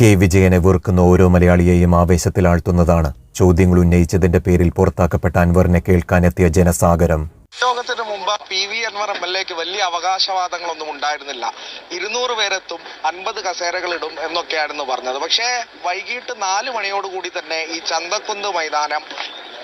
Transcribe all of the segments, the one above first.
K. വിജയനെ വെറുക്കുന്ന ഓരോ മലയാളിയെയും ആവേശത്തിൽ ആഴ്ത്തുന്നതാണ്. ചോദ്യങ്ങൾ ഉന്നയിച്ചതിന്റെ പേരിൽ പുറത്താക്കപ്പെട്ട അൻവറിനെ കേൾക്കാനെത്തിയ ജനസാഗരം. യോഗത്തിന് മുമ്പ് P. V. Anvar M. L. എക്ക് വലിയ അവകാശവാദങ്ങളൊന്നും ഉണ്ടായിരുന്നില്ല. ഇരുന്നൂറ് പേരെത്തും അൻപത് കസേരകളിടും എന്നൊക്കെയായിരുന്നു പറഞ്ഞത്. പക്ഷേ വൈകിട്ട് നാല് മണിയോടുകൂടി തന്നെ ഈ ചന്തക്കുന്ന് മൈതാനം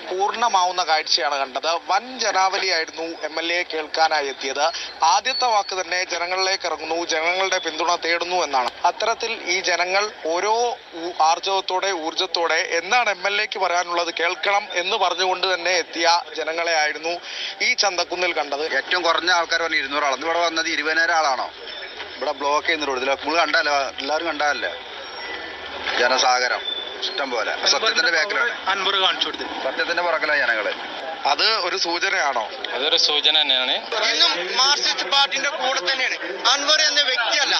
പൂർണമാവുന്ന കാഴ്ചയാണ് കണ്ടത്. വൻ ജനാവലിയായിരുന്നു എം എൽ എ കേൾക്കാനായി എത്തിയത്. ആദ്യത്തെ വാക്ക് തന്നെ ജനങ്ങളിലേക്ക് ഇറങ്ങുന്നു ജനങ്ങളുടെ പിന്തുണ തേടുന്നു എന്നാണ്. അത്തരത്തിൽ ഈ ജനങ്ങൾ ഓരോ ആർജവത്തോടെ ഊർജത്തോടെ എന്താണ് എം എൽ എക്ക് പറയാനുള്ളത് കേൾക്കണം എന്ന് പറഞ്ഞുകൊണ്ട് തന്നെ എത്തിയ ജനങ്ങളെ ആയിരുന്നു ഈ ചന്തക്കുന്നിൽ കണ്ടത്. ഏറ്റവും കുറഞ്ഞ ആൾക്കാർ വന്ന് ഇരുന്നൂറ് ആൾ ഇവിടെ വന്നത് ഇരുപതിനായിരം ആളാണോ? ഇവിടെ ബ്ലോക്ക് ചെയ്യുന്ന റോഡിൽ നമ്മൾ കണ്ടല്ലോ എല്ലാവരും കണ്ടാലേ ജനസാഗരം. ഇഷ്ടം പോലെ. സത്യത്തിന്റെ ബാക്കിലാണ്. അൻപത് കാണിച്ചു കൊടുത്തു. സത്യത്തിന്റെ പുറകിലാണ് ജനങ്ങൾ അത് ഒരു സൂചനയാണോ? അതൊരു സൂചന തന്നെയാണ്. ഇന്നും മാർക്സിസ്റ്റ് പാർട്ടിന്റെ കൂടെ തന്നെയാണ്. അൻവർ എന്ന വ്യക്തിയല്ല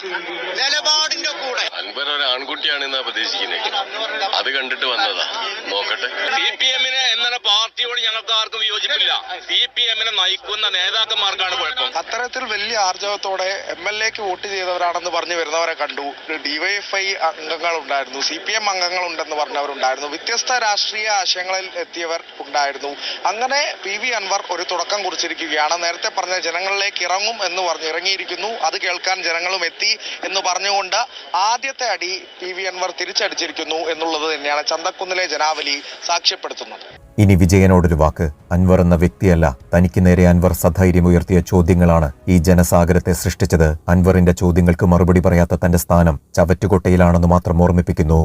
നിലപാടിന്റെ കൂടെ. അൻവർ ഒരു ആൺകുട്ടിയാണ് പ്രതീക്ഷിക്കുന്നത് അത് കണ്ടിട്ട് വന്നതാ. നോക്കട്ടെ. സി പി എമ്മിന് എന്ന പാർട്ടിയോട് ഞങ്ങൾക്ക് ആർക്കും വിയോജിപ്പില്ല സി പി എമ്മിനെ നയിക്കുന്ന നേതാക്കന്മാർക്കാണ് കുഴപ്പം. അത്തരത്തിൽ വലിയ ആർജവത്തോടെ എം എൽ എക്ക് വോട്ട് ചെയ്തവരാണെന്ന് പറഞ്ഞു വരുന്നവരെ കണ്ടു. ഡിവൈഎഫ്ഐ അംഗങ്ങൾ ഉണ്ടായിരുന്നു സി പി എം അംഗങ്ങൾ ഉണ്ടെന്ന് പറഞ്ഞവരുണ്ടായിരുന്നു. വ്യത്യസ്ത രാഷ്ട്രീയ ആശയങ്ങളിൽ എത്തിയവർ ഉണ്ടായിരുന്നു. അങ്ങനെ പി വി അൻവർ ഒരു തുടക്കം കുറിച്ചിരിക്കുകയാണ്. നേരത്തെ പറഞ്ഞ ജനങ്ങളിലേക്ക് ഇറങ്ങും എന്ന് പറഞ്ഞു ഇറങ്ങിയിരിക്കുന്നു. അത് കേൾക്കാൻ ജനങ്ങളും എത്തി എന്ന് പറഞ്ഞുകൊണ്ട് ആദ്യത്തെ അടി പി വി അൻവർ തിരിച്ചടിച്ചിരിക്കുന്നു എന്നുള്ളത് തന്നെയാണ് ചന്തക്കുന്നിലെ ജനാവലി സാക്ഷ്യപ്പെടുത്തുന്നത്. ഇനി വിജയനോടൊരു വാക്ക്. അൻവർ എന്ന വ്യക്തിയല്ല. തനിക്ക് നേരെ അൻവർ സധൈര്യം ഉയർത്തിയ ചോദ്യങ്ങളാണ് ഈ ജനസാഗരത്തെ സൃഷ്ടിച്ചത്. അൻവറിന്റെ ചോദ്യങ്ങൾക്ക് മറുപടി പറയാത്ത തന്റെ സ്ഥാനം ചവറ്റുകൊട്ടയിലാണെന്ന് മാത്രം ഓർമ്മിപ്പിക്കുന്നു.